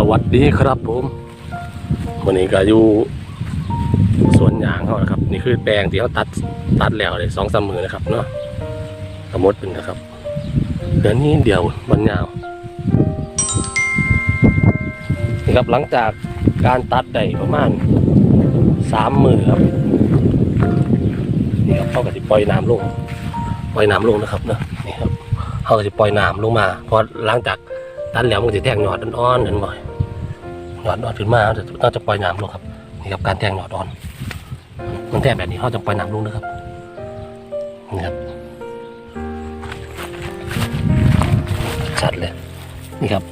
สวัสดีครับผมวันนี้ก็อยู่สวนยางเขานะครับ นี่คือแปลงที่เขาตัดตัดแล้วเลยสองสามมือนะครับเนาะสมมติเป็นนะครับ เดือนนี้เดียววันยาวนี่ครับหลังจากการตัดได้ประมาณสามมือครับนี่ครับเขาก็จะปล่อยน้ำลง ปล่อยน้ำลงนะครับเนาะนี่ครับเขาก็จะปล่อยน้ำลงมาเพราะหลังจากตันแล้วมันจะแทงหยอดอ่อนๆนั่นบ่อย หยอดอ่อนขึ้นมาเราจะเราจะปล่อยน้ำลงครับนี่ครับการแทงหยอดอ่อนมันแทงแบบนี้เขาจะปล่อยน้ำลงนะครับนี่ครับชัดเลยนี่ครับ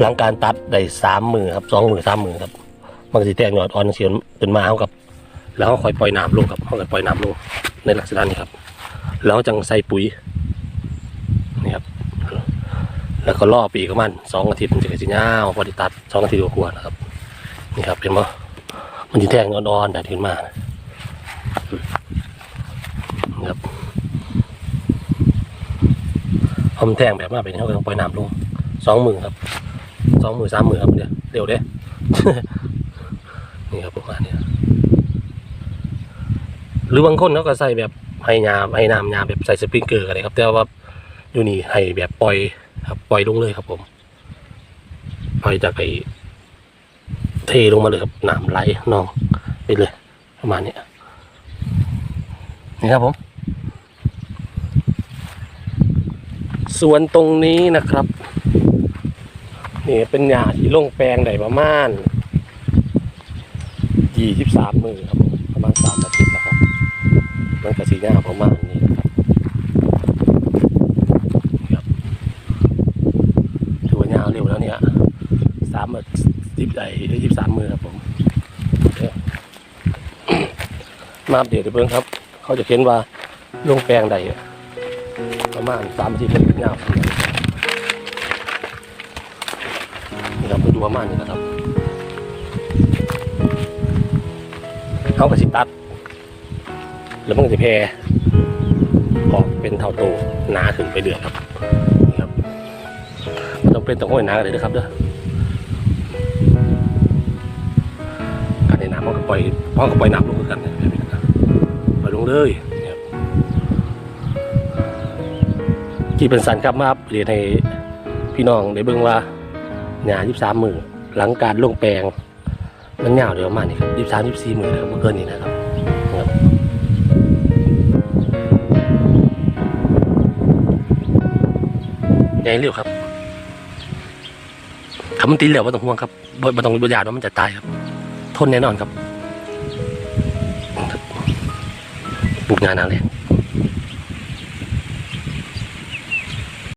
หลังการตัดได้สามมือครับสองมือสามมือครับมันจะแทงหยอดอ่อนเสียนขึ้นมาเขากับแล้วเขาค่อยปล่อยน้ำลงครับเขาค่อยปล่อยน้ำลงในลักษณะนี้ครับ แล้วจังใส่ปุ๋ย แล้วก็รอปีกประมาณสองอาทิตย์มันจะกิดสิยาวพอดีตัดสองอาทิตย์กว่านะครับ นี่ครับเห็นไหมมันจะแทงอ่อนๆแบบขึ้นมานี่ครับพอมันแทงแบบมาเป็นเขาก็ต้องปล่อยน้ำลงสองมือครับสองมือสามมือครับเดี๋ยวเดี๋ยวเด้นี่ครับประมาณนี้หรือบางคนเขาก็ใส่แบบให้ยาให้น้ำยาแบบใส่สปริงเกอร์กันเลยครับ แต่ว่าอยู่นี่ให้แบบปล่อย ครับ ปล่อยลงเลยครับ ผมปล่อยจากไอ้เทลงมาเลยครับน้ำไหลนองไปเลยประมาณนี้นี่ครับผม ส่วนตรงนี้นะครับนี่เป็นหญ้าที่ลงแปลงได้ประมาณยี่สิบสามมือครับผมประมาณสามอาทิตย์แล้วครับมันก็สีหญ้าประมาณนี้นะครับ ถือว่ายาวเร็วแล้วเนี่ย สามสิบไอ้ยี่สามมือครับผมเดี๋ยวมาอัปเดตให้เพิ่งครับ เขาจะเขียนว่าลงแปลงใดะประมาณสามอาทิตย์ยาวนี่ครับไปดูประมาณนี้นะครับเขากระสิตัด แล้วมันก็จะแพร่ออกเป็นเท่าโตหนาขึ้นไปเรื่อยครับนี่ครับต้องเป็นต้องห้อยน้ำเลยนะครับเด้อ ปล่อยมันก็ปล่อยน้ำลงกันนะแบบนี้นะครับปล่อยลงเลยเนี่ยครับที่เป็นสันครับมาอัปเรียนให้พี่น้องได้เบิ่งว่าหญ้ายี่สามมือหลังการลงแปลงมันยาวเดี๋ยวมาณนี้ครับยี่สามยี่สี่มือนะครับเมื่อเกินนี้นะครับใหญ่เร็วครับคำมันตีเหลวไม่ต้องห่วงครับบ่บ่ต้องบยานว่ามันจะตายครับ ทนแน่นอนครับ ปลูก